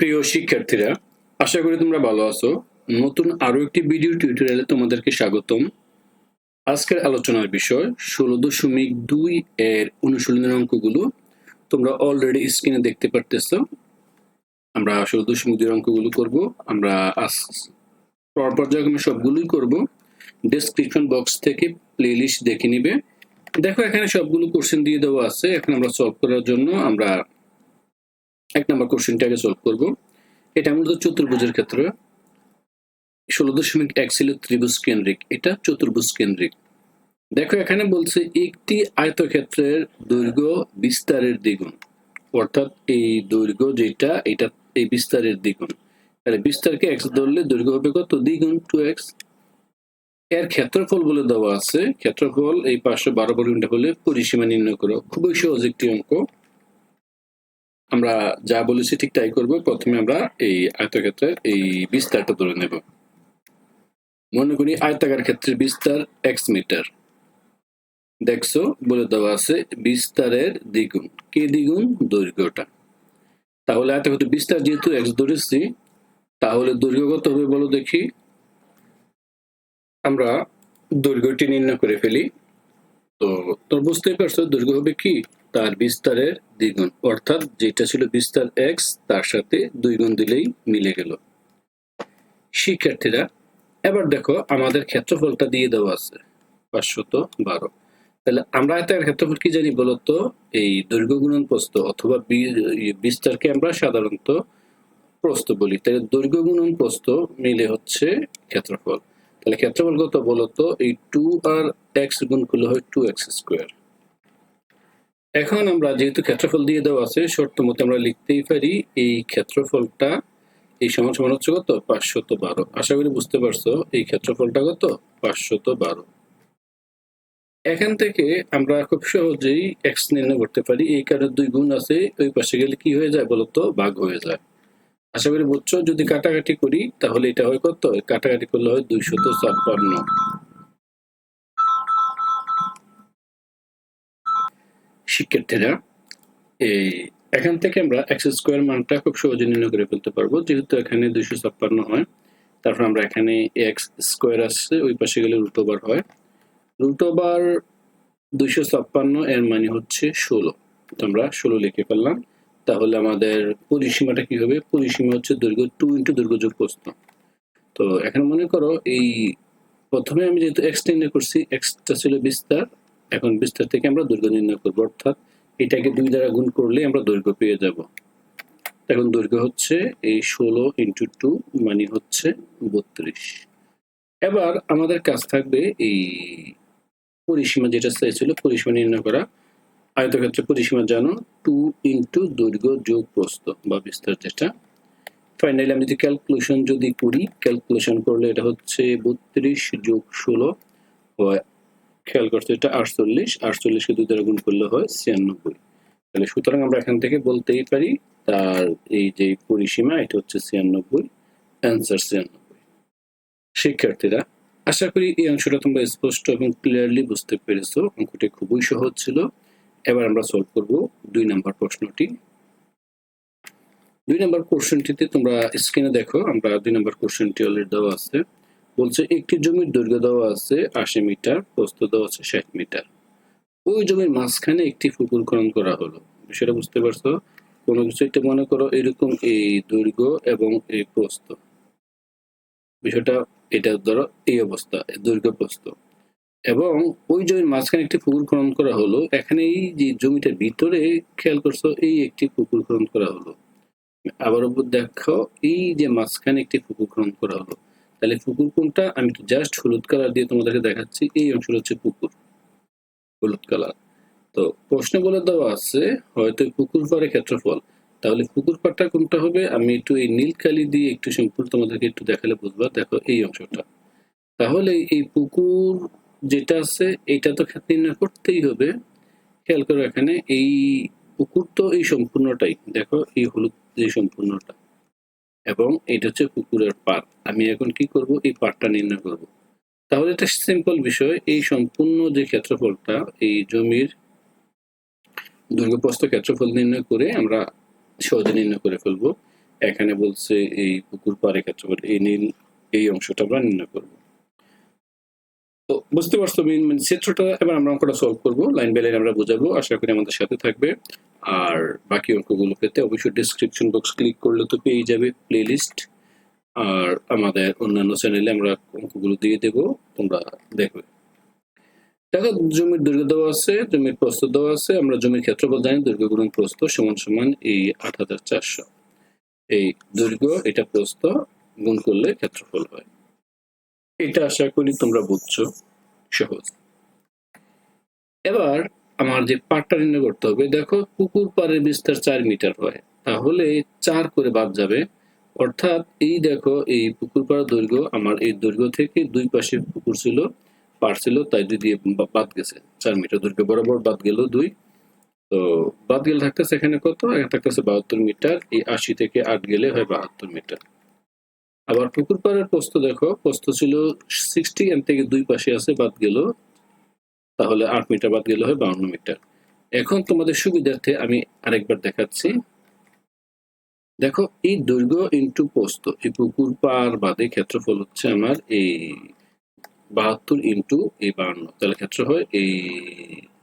প্রিয় শিক্ষার্থীরা, আশা করি তোমরা ভালো আছো। নতুন আরও একটি ভিডিও টিউটোরিয়ালে তোমাদেরকে স্বাগতম। আজকের আলোচনার বিষয় ষোলো দশমিক দুই এর অনুশীলনের অঙ্কগুলো। তোমরা অলরেডি স্ক্রিনে দেখতে পারতেছ। আমরা ষোলো দশমিক দুই অঙ্কগুলো করব। আমরা আজ পর পর্যায়ক্রমে সবগুলোই করব। ডেসক্রিপশন বক্স থেকে প্লেলিস্ট দেখে নিবে। দেখো, এখানে সবগুলো কোশ্চেন দিয়ে দেওয়া আছে। এখন আমরা সলভ করার জন্য আমরা এক নম্বর কোশ্চেনটাকে সলভ করব। এটা মূলত চতুর্ভুজের ক্ষেত্রে। ষোলো দশমিক এক ছিল ত্রিভুজ কেন্দ্রিক এটা চতুর্ভুজ কেন্দ্রিক দেখো, এখানে বলছে একটি আয়তক্ষেত্রের দৈর্ঘ্য বিস্তারের দ্বিগুণ। অর্থাৎ এই দৈর্ঘ্য যেটা, এটা এই বিস্তারের দ্বিগুণ। তাহলে বিস্তারকে এক্স ধরলে দৈর্ঘ্য হবে কত? দ্বিগুণ টু এক্স। এর ক্ষেত্রফল বলে দেওয়া আছে। ক্ষেত্রফল এই পাঁচশো বারো বর্গমিটার হলে পরিসীমা নির্ণয় করো। খুবই সহজ একটি অঙ্ক। আমরা যা বলেছি ঠিক তাই করব। প্রথমে আমরা এই আয়তক্ষেত্রের এই বিস্তারটা ধরে নেব। মনে করি আয়তাকার ক্ষেত্রের বিস্তার এক্স মিটার দেখছ, বলে দেওয়া আছে বিস্তারের দ্বিগুণ। কে দ্বিগুণ? দৈর্ঘ্যটা। তাহলে আয়তক্ষেত্র বিস্তার যেহেতু এক্স ধরেছি, তাহলে দৈর্ঘ্য কত হবে বলো দেখি। আমরা দৈর্ঘ্যটি নির্ণয় করে ফেলি। তো তোর বুঝতেই পারছ দৈর্ঘ্য হবে কি? তার বিস্তারের দ্বিগুণ। অর্থাৎ যেটা ছিল বিস্তার এক্স তার সাথে দুই গুণ দিলেই মিলে গেল। শিক্ষার্থীরা, এবার দেখো আমাদের ক্ষেত্রফলটা দিয়ে দেওয়া আছে, পাঁচশত বারো। তাহলে আমরা এটার ক্ষেত্রফল কি জানি বলতো? এই দৈর্ঘ্য গুণন প্রস্থ অথবা বিস্তারকে আমরা সাধারণত প্রস্থ বলি। তাহলে দৈর্ঘ্য গুণন প্রস্থ মিলে হচ্ছে ক্ষেত্রফল। তাহলে ক্ষেত্রফল কত বলতো? এই টু আর এক্স গুণ করলে হয় টু এক্স স্কোয়ার এখন আমরা যেহেতু ক্ষেত্রফল দিয়ে দেওয়া আছে, শর্ত মতো আমরা লিখতেই পারি এই ক্ষেত্রফলটা এই সমান সমান হচ্ছে কত? পাঁচশত বারো। আশা করি বুঝতে পারছ এই ক্ষেত্রফলটা কত? পাঁচশত বারো। এখান থেকে আমরা খুব সহজেই এক্স নির্ণয় করতে পারি। এই কারণে দুই গুণ আছে, ওই পাশে গেলে কি হয়ে যায় বলতো? ভাগ হয়ে যায়। আশা করি বুঝছ? যদি কাটাকাটি করি, তাহলে এটা হয় কত? কাটাকাটি করলে হয় দুইশত ছাপ্পান্ন। শিক্ষার্থীরা, এই, এখান থেকে আমরা এক্স স্কোয়ার মানটা খুব সহজে নির্ণয় করে ফেলতে পারব। যেহেতু এখানে দুইশো ছাপ্পান্ন হয়, তারপর আমরা এখানে এক্স স্কোয়ার আসছে ওই পাশে গেলে রুট ওভার হয়। রুট ওভার দুইশো ছাপ্পান্ন এর মানে হচ্ছে ষোলো। তো আমরা ষোলো লিখে ফেললাম। তাহলে আমাদের পরিসীমাটা কি হবে? পরিসীমা হচ্ছে দৈর্ঘ্য টু ইন্টু দৈর্ঘ্য যোগ প্রস্থ। তো এখন মনে করো, এই প্রথমে আমি যেহেতু এক্স করছি এক্সটা ছিল বিস্তার এখন বিস্তার থেকে আমরা দৈর্ঘ্য নির্ণয় করব, অর্থাৎ এটাকে দুই দ্বারা গুণ করলে আমরা দৈর্ঘ্য পেয়ে যাব। এখন দৈর্ঘ্য হচ্ছে এই ষোলো ইন্টু টু মানে হচ্ছে বত্রিশ। এবার আমাদের কাজ থাকবে এই পরিসীমা যেটা চাইছিল, পরিসীমা নির্ণয় করা। আয়তক্ষেত্রে পরিসীমা জানো টু ইন্টু দৈর্ঘ্য যোগ প্রস্থ বা বিস্তার যেটা। ফাইনালি আমি যদি ক্যালকুলেশন যদি করি ক্যালকুলেশন করলে এটা হচ্ছে বত্রিশ যোগ ষোলো খেয়াল করছ, এটা আটচল্লিশ, আটচল্লিশকে দুই দ্বারা গুণ করলে হয় ছিয়ানব্বই। তাহলে সুতরাং আমরা এখান থেকে বলতেই পারি, তার এই যে পরিসীমা, এটা হচ্ছে ছিয়ানব্বই অ্যান্সার ছিয়ানব্বই। শিক্ষার্থীরা, আশা করি এই অংশটা তোমরা স্পষ্ট এবং ক্লিয়ারলি বুঝতে পেরেছ। অঙ্কটি খুবই সহজ ছিল। এবার আমরা সলভ করব দুই নম্বর প্রশ্নটি। দুই নম্বর কোশ্চেনটিতে তোমরা স্ক্রিনে দেখো, আমরা দুই নম্বর কোশ্চেনটি অলরেডি দেওয়া আছে। বলছে, একটি জমির দৈর্ঘ্য দেওয়া আছে আশি মিটার, প্রস্থ দেওয়া আছে ষাট মিটার। ওই জমির মাঝখানে একটি পুকুর খনন করা হলো। বিষয়টা বুঝতে পারছ? কোনো কিছু একটা মনে করো এরকম এই দৈর্ঘ্য এবং এই প্রস্থ। বিষয়টা এটা ধরো এই অবস্থা দৈর্ঘ্য প্রস্থ। এবং ওই জমির মাঝখানে একটি পুকুর খনন করা হলো। এখানে এই যে জমিটার ভিতরে, খেয়াল করছ, এই একটি পুকুর খনন করা হলো। আবার দেখো, এই যে মাঝখানে একটি পুকুর খনন করা হলো। তাহলে পুকুর কোনটা? আমি তো জাস্ট হলুদ কালার দিয়ে তোমাদেরকে দেখাচ্ছি। এই অংশটা হচ্ছে পুকুর, হলুদ কালার তো প্রশ্ন বলে দেওয়া আছে, হয়তো পুকুর পাড়ে ক্ষেত্রফল। তাহলে পুকুর পাড়টা কোনটা হবে? আমি একটু এই নীল কালি দিয়ে একটু সম্পূর্ণ তোমাদেরকে একটু দেখালে বুঝবা। দেখো এই অংশটা। তাহলে এই পুকুর যেটা আছে, এটা তো ক্ষেত্র নির্ণয় করতেই হবে। খেয়াল করো এখানে এই পুকুর তো এই সম্পূর্ণটাই। দেখো এই হলুদ যে সম্পূর্ণটা। এবং এটা হচ্ছে পুকুরের পার আমি এখন কি করব? এই পারটা নির্ণয় করব। তাহলে এটা সিম্পল বিষয়, এই সম্পূর্ণ যে ক্ষেত্রফলটা, এই জমির দুর্গপ্রস্থ ক্ষেত্রফল নির্ণয় করে আমরা সহজে নির্ণয় করে ফেলব। এখানে বলছে এই পুকুর পাড়ের ক্ষেত্রফল, এই নীল, এই অংশটা আমরা নির্ণয় করব। তো বুঝতে পারছ মেন চিত্রটা এবার আমরা অঙ্কটা সলভ করব। লাইন বাই লাইন আমরা বোঝাবো। আশা করি আমাদের সাথে থাকবে। আর বাকি অঙ্কগুলো পেতে অবশ্যই ডিসক্রিপশন বক্স ক্লিক করলে তো পেয়ে যাবে প্লে লিস্ট আর আমাদের অন্যান্য চ্যানেলে আমরা অঙ্কগুলো দিয়ে দেব। তোমরা দেখবে। দেখো, জমির দৈর্ঘ্য দেওয়া আছে, জমির প্রস্থ দেওয়া আছে। আমরা জমির ক্ষেত্রফল জানি, দৈর্ঘ্য গুণন প্রস্থ সমান সমান এই আট হাজার চারশো। এই দৈর্ঘ্য, এটা প্রস্থ, গুণ করলে ক্ষেত্রফল হয়। এটা আশা করি তোমরা বুঝছ। সহজ। এবার আমার যে পাটটা নির্ণয় করতে হবে, দেখো পুকুর পাড়ের বিস্তার চার মিটার হয়। তাহলে চার করে বাদ যাবে। অর্থাৎ এই দেখো, এই পুকুর পাড়ার দৈর্ঘ্য আমার এই দৈর্ঘ্য থেকে দুই পাশে পুকুর ছিল, পাড় ছিল, তাই দুই দিয়ে বাদ গেছে। চার মিটার দৈর্ঘ্য বরাবর বাদ গেল দুই। তো বাদ গেলে থাকতেছে এখানে কত? এখানে থাকতেছে বাহাত্তর মিটার। এই আশি থেকে আট গেলে হয় বাহাত্তর মিটার। আবার পুকুর পাড়ের প্রস্থ দেখো, প্রস্থ ছিল সিক্সটি এন থেকে দুই পাশে আছে, বাদ গেল। তাহলে আট মিটার বাদ গেলে হয় বাউন্ন মিটার। এখন তোমাদের সুবিধার্থে আমি আরেকবার দেখাচ্ছি। দেখো, এই দৈর্ঘ্য ইন্টু প্রস্থ, এই পুকুর পার বাদে ক্ষেত্রফল হচ্ছে আমার এই বাহাত্তর ইন্টু এই বাহান্ন তাহলে ক্ষেত্র হয় এই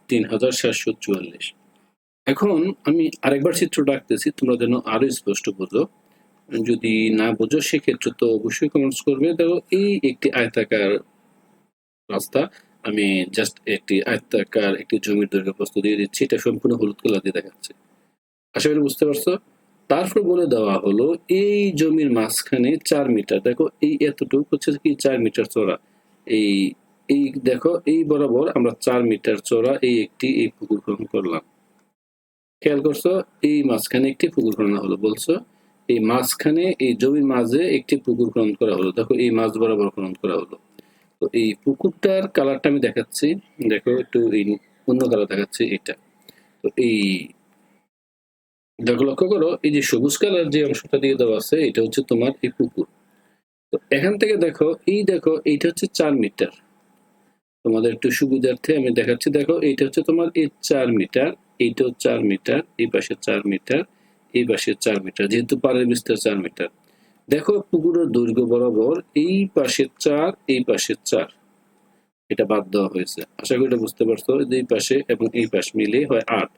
তিন হাজার সাতশো চুয়াল্লিশ। এখন আমি আরেকবার চিত্র ডাকতেছি, তোমরা যেন আরও স্পষ্ট বোঝো। যদি না বোঝো, সেক্ষেত্রে তো অবশ্যই কমেন্টস করবে। দেখো, এই একটি আয়তাকার রাস্তা, আমি জাস্ট একটি আয়তাকার একটি জমির দৈর্ঘ্য প্রস্তুত দিয়ে দিচ্ছি, এটা সম্পূর্ণ হলুদ কালার দিয়ে দেখাচ্ছে। আশা করি বুঝতে পারছ? তারপর বলে দেওয়া হলো, এই জমির মাঝখানে চার মিটার দেখো, এই এতটুকু হচ্ছে কি চার মিটার চড়া এই এই দেখো, এই বরাবর আমরা চার মিটার চড়া এই একটি, এই পুকুর খনন করলাম। খেয়াল করছ? এই মাঝখানে একটি পুকুর খনন হলো, বলছো? এই মাঝখানে, এই জমির মাঝে একটি পুকুর খনন করা হলো। দেখো, এই মাছ বরাবর খনন করা হলো। তো এই পুকুরটার কালারটা আমি দেখাচ্ছি। দেখো, একটু এই অন্য কালার দেখাচ্ছি এটা। তো এই দেখো, লক্ষ্য করো, এই যে সবুজ কালার যে অংশটা দিয়ে দেওয়া আছে, এটা হচ্ছে তোমার এই পুকুর। তো এখান থেকে দেখো, এই দেখো, এইটা হচ্ছে চার মিটার তোমাদের একটু সুবিধার্থে আমি দেখাচ্ছি। দেখো, এইটা হচ্ছে তোমার এই চার মিটার এইটাও চার মিটার এই পাশে চার মিটার এই পাশে চার মিটার যেহেতু পাড়ের বিস্তার চার মিটার দেখো পুকুরের দৈর্ঘ্য বরাবর এই পাশে চার, এই পাশে চার। এটা বাদ দেওয়া হয়েছে। আশা করি এটা বুঝতে পারছ যে এই পাশে এবং এই পাশ মিলে হয় আট।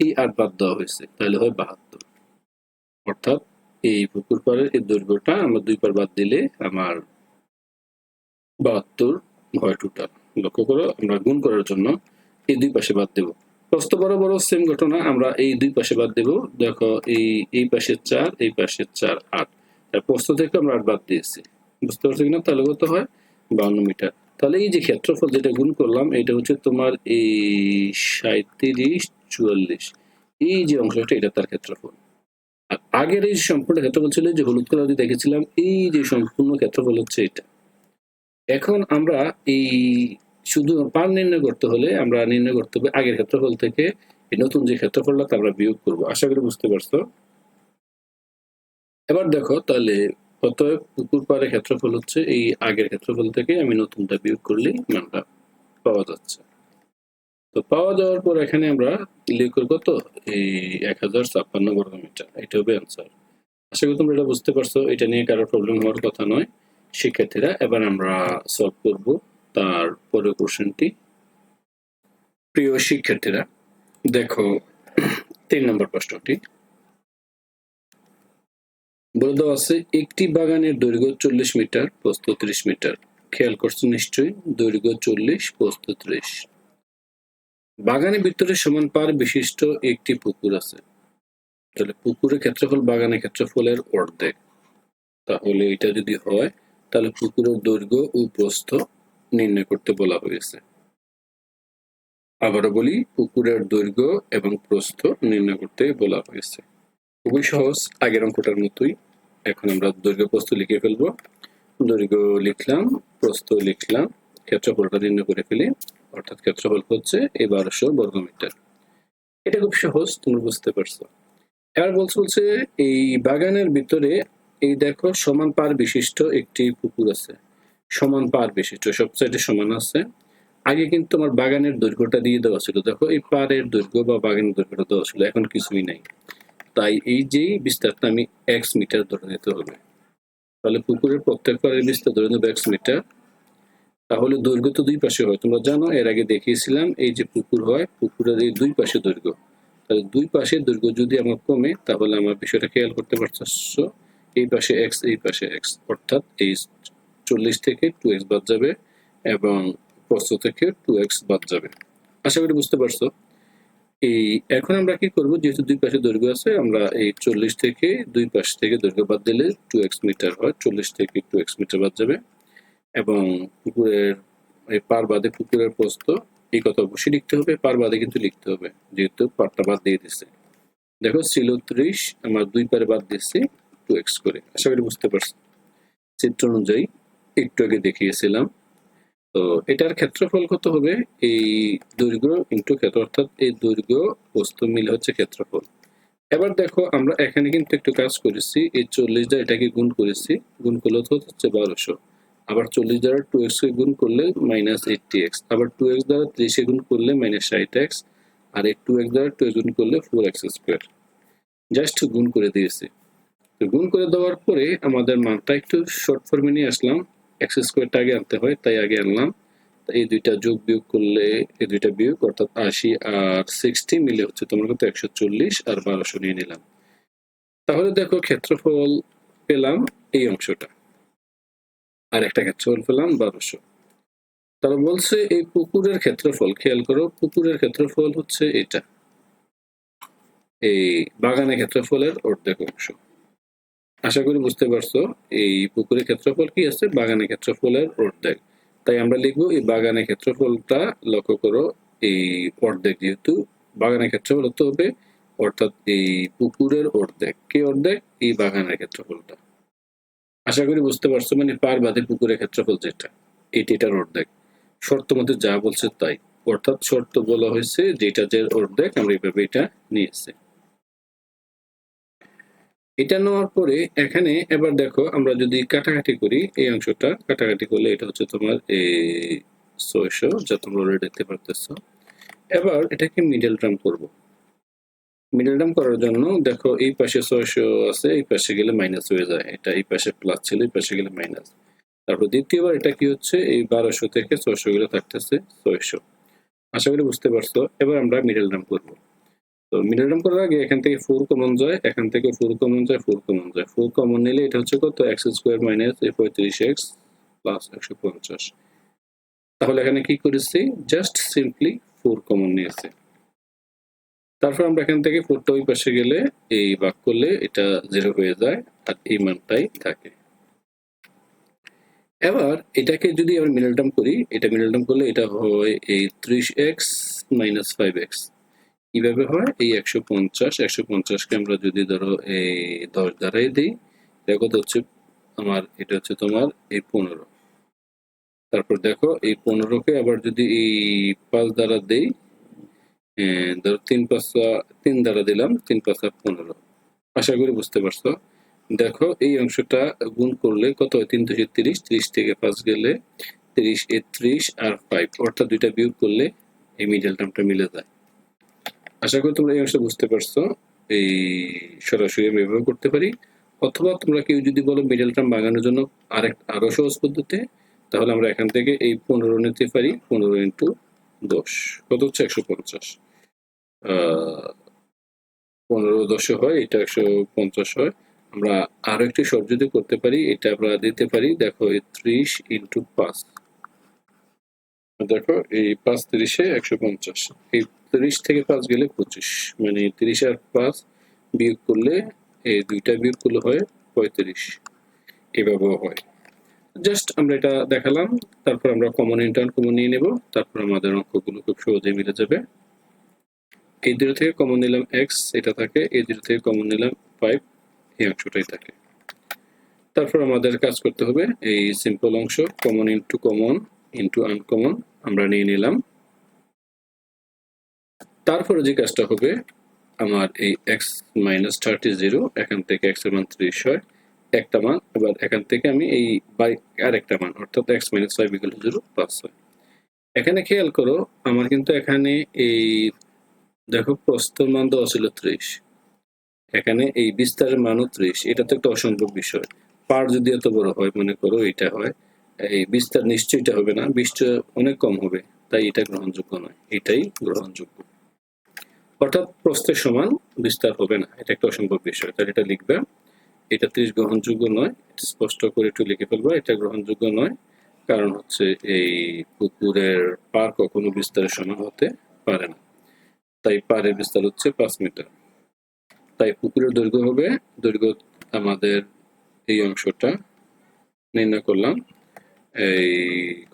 এই আট বাদ দেওয়া হয়েছে, তাহলে হয় বাহাত্তর। অর্থাৎ এই পুকুর পাড়ের এই দৈর্ঘ্যটা আমরা দুই পার বাদ দিলে আমার বাহাত্তর হয় টোটাল লক্ষ্য করো, আমরা গুণ করার জন্য এই দুই পাশে বাদ দেব। প্রস্থ বড় সেম ঘটনা, আমরা এই দুই পাশে বাদ দেব। দেখো, এই এই পাশে চার, এই পাশে চার, আট। আর প্রস্থ থেকে আমরা আট বাদ দিয়েছি। বুঝতে পারছ কিনা? তাহলে কত হয়? বাউন্ন মিটার। তাহলে এই যে ক্ষেত্রফল যেটা গুণ করলাম, এটা হচ্ছে তোমার এই সাঁত্রিশ চুয়াল্লিশ। এই যে অংশটা, এটা তার ক্ষেত্রফল। আর আগের এই সম্পূর্ণ ক্ষেত্রফল ছিল যে হলুদ কালার দেখেছিলাম, এই যে সম্পূর্ণ ক্ষেত্রফল হচ্ছে এটা। এখন আমরা এই শুধু পার নির্ণয় করতে হলে আমরা নির্ণয় করতে হবে আগের ক্ষেত্রফল থেকে নতুন যে ক্ষেত্রফলটা তা আমরা বিয়োগ করব। আশা করি বুঝতে পারছ? এবার দেখো, তাহলে অতএব পুকুর পাড়ে ক্ষেত্রফল হচ্ছে এই আগের ক্ষেত্রফল থেকে আমি নতুনটা বিয়োগ করলেই মানটা পাওয়া যাচ্ছে। তো পাওয়া যাওয়ার পর এখানে আমরা লিখ করব তো, এই এক হাজার ছাপ্পান্ন বর্গ মিটার এটা হবে অ্যান্সার আশা করি তোমরা এটা বুঝতে পারছ। এটা নিয়ে কারও প্রবলেম হওয়ার কথা নয়। শিক্ষার্থীরা, এবার আমরা সলভ করব। তার পরের কোশ্চেনটি প্রিয় শিক্ষার্থীরা, দেখো তিন নম্বর প্রশ্নটি। বলে দেওয়া আছে, একটি বাগানের দৈর্ঘ্য চল্লিশ মিটার, প্রস্থ ত্রিশ মিটার। খেয়াল করছ নিশ্চয়ই, দৈর্ঘ্য চল্লিশ, প্রস্থ ত্রিশ। বাগানের ভিতরে সমান পার বিশিষ্ট একটি পুকুর আছে। তাহলে পুকুরের ক্ষেত্রফল বাগানের ক্ষেত্রফলের অর্ধেক। তাহলে এটা যদি হয়, তাহলে পুকুরের দৈর্ঘ্য ও প্রস্থ নির্ণয় করতে বলা হয়েছে। আবারও বলি, পুকুরের দৈর্ঘ্য এবং প্রস্থ নির্ণয় করতে বলা হয়েছে। খুবই সহজ, আগের অঙ্কটার মতোই। এখন আমরা দৈর্ঘ্য, প্রস্থ লিখে ফেলব। দৈর্ঘ্য লিখলাম, প্রস্থ লিখলাম, ক্ষেত্রফলটা নির্ণয় করে ফেলি। অর্থাৎ ক্ষেত্রফল হচ্ছে এই বারোশো বর্গমিটার এটা খুব সহজ তুমি বুঝতে পারছ। এবার বলছে বলছে এই বাগানের ভিতরে, এই দেখো, সমান পার বিশিষ্ট একটি পুকুর আছে। সমান পার বিশিষ্ট সব সাইডে সমান আছে। আগে কিন্তু আমার বাগানের দৈর্ঘ্যটা দিয়ে দেওয়া ছিল। দেখো, এই পারের দৈর্ঘ্য বা বাগানের দৈর্ঘ্যটা দেওয়া ছিল, এখন কিছুই নাই। তাই এই যে বিস্তারটা আমি এক্স মিটার ধরে নিতে হবে। তাহলে পুকুরের প্রত্যেক পাড়ের বিস্তার ধরে নেব এক্স মিটার তাহলে দৈর্ঘ্য তো দুই পাশে হয়। তোমরা জানো, এর আগে দেখিয়েছিলাম, এই যে পুকুর হয়, পুকুরের এই দুই পাশে দৈর্ঘ্য। তাহলে দুই পাশে দৈর্ঘ্য যদি আমার কমে, তাহলে আমার বিষয়টা খেয়াল করতে পারছ। এই পাশে এক্স এই পাশে এক্স অর্থাৎ এই চল্লিশ থেকে টু এক্স বাদ যাবে এবং প্রস্থ থেকে টু এক্স বাদ যাবে। আশা করি বুঝতে পারছ। এই, এখন আমরা কি করব? যেহেতু দুই পাশে দৈর্ঘ্য আছে, আমরা এই চল্লিশ থেকে দুই পাশ থেকে দৈর্ঘ্য বাদ দিলে টু এক্স মিটার হয়, চল্লিশ থেকে টু এক্স মিটার বাদ যাবে। এবং পুকুরের, এই পার বাদে পুকুরের প্রস্থ, এই কথা অবশ্যই লিখতে হবে, পার বাদে কিন্তু লিখতে হবে, যেহেতু পারটা বাদ দিয়ে দিচ্ছে দেখো, ছিল ত্রিশ, আমার দুই পারে বাদ দিচ্ছি টু এক্স করে। আশা করি বুঝতে পারছি। চিত্র অনুযায়ী একটু আগে দেখিয়েছিলাম। তো এটার ক্ষেত্রফল কত হবে? এই দৈর্ঘ্য ইন্টু ক্ষেত্র, অর্থাৎ এই দৈর্ঘ্য বস্তু মিলে হচ্ছে ক্ষেত্রফল। এবার দেখো, আমরা এখানে কিন্তু একটু কাজ করেছি। এই চল্লিশ দ্বারা এটাকে গুণ করেছি। গুণ করলে তো হচ্ছে বারোশো। আবার চল্লিশ দ্বারা টু এক্স কে গুণ করলে মাইনাস এইটটি এক্স আবার টু এক্স দ্বারা ত্রিশে গুণ করলে মাইনাস ষাট এক্স আর এই টু এক্স দ্বারা টু এক্স গুণ করলে ফোর এক্স স্কোয়ার জাস্ট গুণ করে দিয়েছি। গুণ করে দেওয়ার পরে আমাদের মানটা একটু শর্ট ফর্মে নিয়ে আসলাম। এক্স স্কোয়ারটা আগে আনতে হয়, তাই আগে আনলাম। এই দুইটা যোগ বিয়োগ করলে এই দুইটা বিয়োগ, অর্থাৎ আশি আর সিক্সটি মিলে হচ্ছে তোমার কত? একশো চল্লিশ আর বারোশো নিয়ে নিলাম। তাহলে দেখো ক্ষেত্রফল পেলাম এই অংশটা। আর একটা ক্ষেত্রফল পেলাম বারোশো। তারা বলছে এই পুকুরের ক্ষেত্রফল, খেয়াল করো, পুকুরের ক্ষেত্রফল হচ্ছে এটা। এই বাগানের ক্ষেত্রফলের অর্ধেক অংশ। আশা করি বুঝতে পারছ, এই পুকুরের ক্ষেত্রফল কি আছে? বাগানের ক্ষেত্রফলের অর্ধেক। তাই আমরা লিখব, এই বাগানের ক্ষেত্রফলটা লক্ষ্য করো, এই অর্ধেক যেহেতু, বাগানের ক্ষেত্রফল হতে হবে? অর্থাৎ এই পুকুরের অর্ধেক। কে অর্ধেক? এই বাগানের ক্ষেত্রফলটা। আশা করি বুঝতে পারছ মানে পার বাদে পুকুরের ক্ষেত্রফল যেটা এটি এটার অর্ধেক। শর্ত মধ্যে যা বলছে তাই। অর্থাৎ শর্ত বলা হয়েছে, যেটা যে অর্ধেক, আমরা এইভাবে এটা নিয়েছি। এটা নেওয়ার পরে এখানে এবার দেখো আমরা যদি কাটাকাটি করি, এই অংশটা কাটাকাটি করলে এটা হচ্ছে তোমার এই ছয়শো, যা তোমরা অলরেডি দেখতে পারতেছো। এবার এটাকে মিডল টার্ম করব। মিডল টার্ম করার জন্য দেখো এই পাশে ছয়শো আছে, এই পাশে গেলে মাইনাস হয়ে যায়। এটা এই পাশে প্লাস ছিল, এই পাশে গেলে মাইনাস তারপর দ্বিতীয়বার এটা কি হচ্ছে? এই বারোশো থেকে ছয়শো গেলে থাকতেছে ছয়শো। আশা করি বুঝতে পারছ। এবার আমরা মিডল টার্ম করব। তো মিডল টার্ম করার আগে এখান থেকে ফোর কমন যায়, এখান থেকে ফোর কমন যায় ফোর কমন যায়। ফোর কমন নিলে এটা হচ্ছে কত? এক্স স্কোয়ার মাইনাস এই পঁয়ত্রিশ এক্স প্লাস একশো পঞ্চাশ। তাহলে এখানে কি করেছি? জাস্ট সিম্পলি ফোর কমন নিয়েছে। তারপর আমরা এখান থেকে ফোরটা ওই পাশে গেলে এই ভাগ করলে এটা জিরো হয়ে যায় আর এই মানটাই থাকে। এবার এটাকে যদি আমরা মিডল টার্ম করি, এটা মিডল টার্ম করলে এটা হয় এই ত্রিশ এক্স মাইনাস ফাইভ এক্স কীভাবে হয় এই একশো পঞ্চাশ একশো পঞ্চাশকে আমরা যদি ধরো এই দশ দ্বারাই দিই কত হচ্ছে আমার এটা হচ্ছে তোমার এই পনেরো তারপর দেখো এই পনেরোকে আবার যদি এই পাঁচ দ্বারা দেই ধরো তিন পাঁচটা তিন দ্বারা দিলাম তিন পাঁচটা পনেরো আশা করি বুঝতে পারছ দেখো এই অংশটা গুণ করলে কত হয় তিন দুশো তিরিশ তিরিশ থেকে পাঁচ গেলে তিরিশ এ ত্রিশ আর ফাইভ অর্থাৎ দুইটা বিয়োগ করলে এই মিডল টার্মটা মিলে যায় আশা করি তোমরা এই অংশ বুঝতে পারছ। এই সরাসরি আমি ব্যবহার করতে পারি। অথবা তোমরা কেউ যদি বলো মিডল টার্ম বাগানোর জন্য আরেক, আরও সহজ পদ্ধতি, তাহলে আমরা এখান থেকে এই পনেরো নিতে পারি, পনেরো ইন্টু দশ। কত হচ্ছে? একশো পঞ্চাশ। পনেরো দশে হয়, এটা একশো পঞ্চাশ হয়। আমরা আরও একটি সব যদি করতে পারি, এটা আমরা দিতে পারি, দেখো ত্রিশ ইন্টু পাঁচ। দেখো এই পাঁচ তিরিশে একশো পঞ্চাশ। এই তিরিশ থেকে পাঁচ গেলে পঁচিশ। মানে তিরিশ আর পাঁচ বিয়োগ করলে এই দুইটা বিয়োগ করলে হয় পঁয়ত্রিশ। এভাবেও হয়। জাস্ট আমরা এটা দেখালাম, তারপর আমরা কমন ইন্টার্ন কমন নিয়ে নেব, তারপর আমাদের অঙ্কগুলো খুব সহজে মিলে যাবে। এই দুটো থেকে কমন নিলাম এক্স এটা থাকে, এই দুটো থেকে কমন নিলাম ফাইভ এই অংশটাই থাকে। তারপর আমাদের কাজ করতে হবে, এই সিম্পল অংশ common into common into uncommon আমরা নিয়ে নিলাম। তারপরে যে কাজটা হবে আমার এই এক্স মাইনাস থার্টি জিরো এখান থেকে এক্সের মান ত্রিশ হয়, একটা মান, এবার এখান থেকে আমি এই বাই আর একটা মান, অর্থাৎ x minus five equal zero plus হয় এখানে খেয়াল করো, আমার কিন্তু এখানে এই, দেখো প্রস্তর মান দেওয়া ছিল ত্রিশ, এখানে এই বিস্তারের মানও ত্রিশ, এটা তো একটা অসম্ভব বিষয়। পার যদি এত বড় হয়, মনে করো এটা হয়, এই বিস্তার নিশ্চয়ই এটা হবে না বিশটা অনেক কম হবে, তাই এটা গ্রহণযোগ্য নয়, এটাই গ্রহণযোগ্য। অর্থাৎ প্রস্থের সমান বিস্তার হবে না। এটা একটা অসম্ভব বিষয়। তাহলে এটা লিখবে, এটা ত্রিশ গ্রহণযোগ্য নয় স্পষ্ট করে একটু লিখে ফেলব, এটা গ্রহণযোগ্য নয়, কারণ হচ্ছে এই পুকুরের পার কখনো বিস্তারের সমান হতে পারে না। তাই পারের বিস্তার হচ্ছে পাঁচ মিটার। তাই পুকুরের দৈর্ঘ্য হবে, দৈর্ঘ্য আমাদের এই অংশটা নির্ণয় করলাম। এই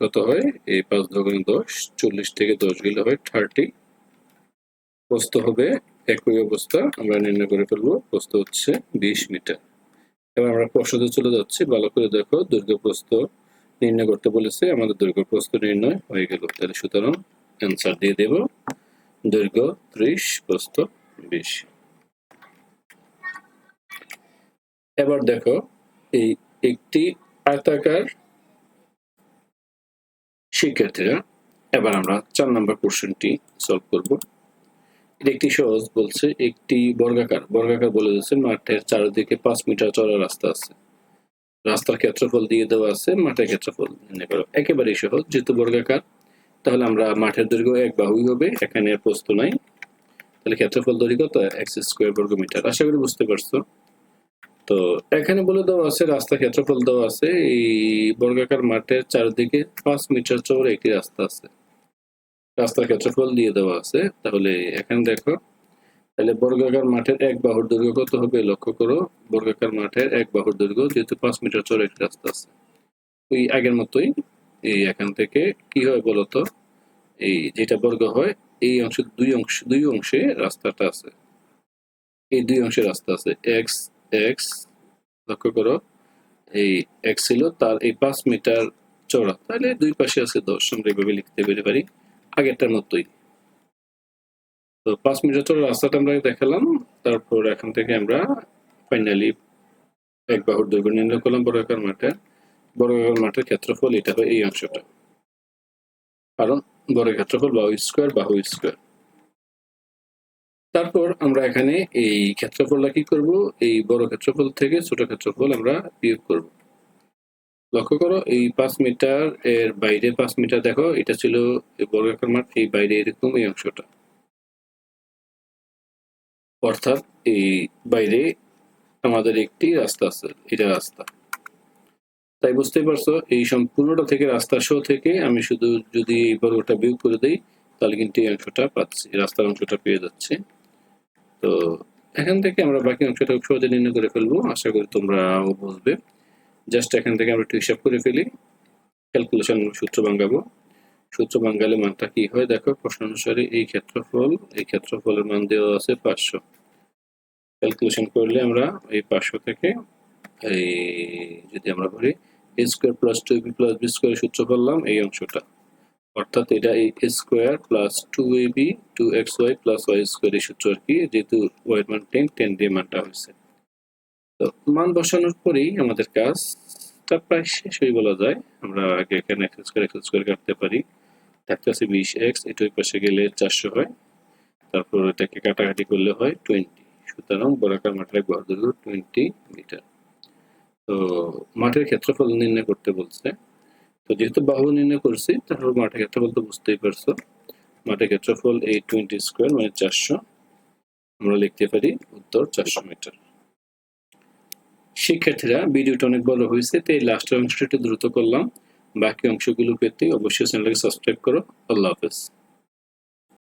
কত হয়? এই পাঁচ দশ, চল্লিশ থেকে দশ গেলে হয় থার্টি। প্রস্থ হবে, একই অবস্থা। আমরা নির্ণয় করে ফেলব প্রস্থ হচ্ছে বিশ মিটার। এবার আমরা প্রশ্নতে চলে যাচ্ছি। ভালো করে দেখো, দৈর্ঘ্য প্রস্থ নির্ণয় করতে বলেছে। আমাদের দৈর্ঘ্য প্রস্থ নির্ণয় হয়ে গেল। তাহলে সুতরাং অ্যান্সার দিয়ে দেব। দৈর্ঘ্য ত্রিশ, প্রস্থ বিশ। এবার দেখো, এই একটি আয়তাকার শিক্ষার্থীরা, এবার আমরা চার নম্বর কোশ্চেনটি সলভ করব। একটি সহজ বলছে, একটি বর্গাকার। বর্গাকার বলে দিচ্ছে মাঠের চারিদিকে পাঁচ মিটার চড়া রাস্তা আছে। রাস্তার ক্ষেত্রফল দিয়ে দেওয়া আছে, মাঠের ক্ষেত্রফল একেবারেই সহজ, যেহেতু বর্গাকার, তাহলে আমরা মাঠের দৈর্ঘ্য এক বাহুই হবে, এখানে প্রস্তুত নাই। তাহলে ক্ষেত্রফল দৈর্ঘ্য তো এক্স স্কোয়ার বর্গ মিটার। আশা করি বুঝতে পারছ। তো এখানে বলে দেওয়া আছে, রাস্তা ক্ষেত্রফল দেওয়া আছে, এই বর্গাকার মাঠের চারদিকে পাঁচ মিটার চৌড়া একটি রাস্তা আছে। রাস্তার ক্ষেত্রফল দিয়ে দেওয়া আছে, তাহলে এখানে দেখো। তাহলে বর্গাকার মাঠের এক বাহুর দৈর্ঘ্য কত হবে? লক্ষ্য করো, বর্গাকার মাঠের এক বাহুর দৈর্ঘ্য, যেহেতু পাঁচ মিটার চৌড়া একটি রাস্তা আছে। ওই আগের মতোই এই এখান থেকে কি হয় বলতো? এই যেটা বর্গ হয়, এই অংশ, দুই অংশ, দুই অংশে রাস্তাটা আছে। এই দুই অংশে রাস্তা আছে। এক্স এক্স, লক্ষ্য করো, এই এক্স ছিল তার এই পাঁচ মিটার চড়া তাহলে দুই পাশে আছে দশ, আমরা এইভাবে লিখতে পেরে পারি। আগেরটার মতোই। তো পাঁচ মিটার রাস্তাটা আমরা দেখালাম, তারপর এখান থেকে আমরা ফাইনালি এক বাহুর দৈর্ঘ্য নির্ণয় করলাম বর্গাকার মাঠে। বর্গাকার মাঠের ক্ষেত্রফল এটা হয় এই অংশটা। কারণ বড় ক্ষেত্রফল বাহু স্কোয়ার বাহু স্কোয়ার তারপর আমরা এখানে এই ক্ষেত্রফলটা কি করব? এই বড় ক্ষেত্রফল থেকে ছোট ক্ষেত্রফল আমরা বিয়োগ করব। লক্ষ্য করো, এই পাঁচ মিটার এর বাইরে পাঁচ মিটার দেখো, এটা ছিল বর্গাকার মাঠ, এই বাইরে এরকম এই অংশটা। অর্থাৎ এই বাইরে আমাদের একটি রাস্তা আছে, এটা রাস্তা। তাই বুঝতেই পারছ, এই সম্পূর্ণটা থেকে, রাস্তা শো থেকে আমি শুধু যদি এই বর্গটা বিয়োগ করে দিই, তাহলে কিন্তু এই অংশটা পাচ্ছি, রাস্তার অংশটা পেয়ে যাচ্ছে। তো এখান থেকে আমরা বাকি অংশটা সহজে নির্ণয় করে ফেলব, আশা করি তোমরাও বুঝবে। জাস্ট এখান থেকে আমরা একটু হিসাব করে ফেলি। ক্যালকুলেশন সূত্র ভাঙাবো। সূত্র ভাঙালে মানটা কি হয়? দেখো, প্রশ্ন অনুসারে এই ক্ষেত্রফল, এই ক্ষেত্রফলের মান দেওয়া আছে পাঁচশো। ক্যালকুলেশন করলে আমরা এই পাঁচশো থেকে এই যদি আমরা বলি a square plus two b plus b square সূত্র করলাম এই অংশটা। অর্থাৎ এটা এই square plus two a b two x y plus y square এই সূত্র আর কি, যেহেতু ওয়াই মান টেন টেন দিয়ে মানটা হয়েছে। তো মান বসানোর পরেই আমাদের কাজটা প্রায় শেষই বলা যায়। আমরা আগে এখানে এক্স স্কোয়ার এক্স স্কোয়ার কাটতে পারি। থাকতে আছে বিশ এক্স এটা ওই পাশে গেলে চারশো হয়। তারপর এটাকে কাটাকাটি করলে হয় টোয়েন্টি। সুতরাং বরাকার মাঠের গড় দৈর্ঘ্য টোয়েন্টি মিটার। তো মাঠের ক্ষেত্রফল নির্ণয় করতে বলছে। তো যেহেতু বাহু নির্ণয় করছি তারপর মাঠের ক্ষেত্রফল তো বুঝতেই পারছ। মাঠের ক্ষেত্রফল এই টোয়েন্টি স্কোয়ার মানে চারশো। আমরা লিখতে পারি উত্তর চারশো মিটার। শিক্ষার্থীরা ভিডিওটা অনেক বড় হয়েছে এই লাস্টের অংশটা একটু দ্রুত করলাম। বাকি অংশগুলো পেতে অবশ্যই চ্যানেলকে সাবস্ক্রাইব করো। আল্লাহ হাফেজ।